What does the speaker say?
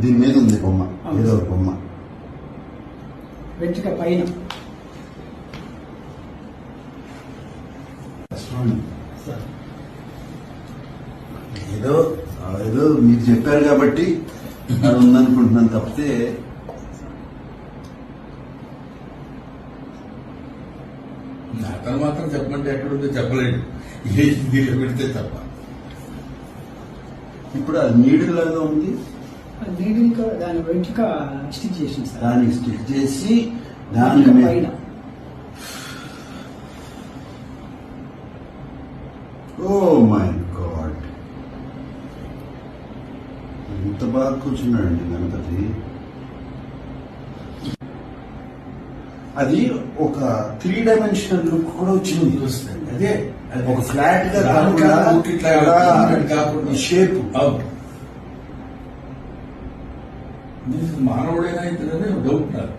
దీని మీద ఉంది బొమ్మ. ఏదో ఒక బొమ్మ. వెంట్రుక పైన. ఏదో ఏదో మీరు చెప్పారు కాబట్టి అది ఉందనుకుంటున్నాను తప్పితే అతను మాత్రం చెప్పమంటే ఎక్కడుందో చెప్పలేడు. ఏ పెడితే తప్ప. ఇప్పుడు అది నీడిలాగా ఉంది? దాని వెంట్రుక స్టిచ్ చేసింది సార్. దానికి స్టిక్ చేసి దాని మీద. పైన ఓ మై గాడ్. ఎంత బాగా కూర్చున్నాడండి గణపతి. అది ఒక త్రీ డైమెన్షనల్ లుక్ కూడా వచ్చింది. అదే అదే. ఒక ఫ్లాట్గా కాకుండా షేప్ ಮಿಸ್ ಮಾಡೋಳೇನಾಯ್ತು ಅನ್ನೋದೇ ಡೌಟ್ ನಾನು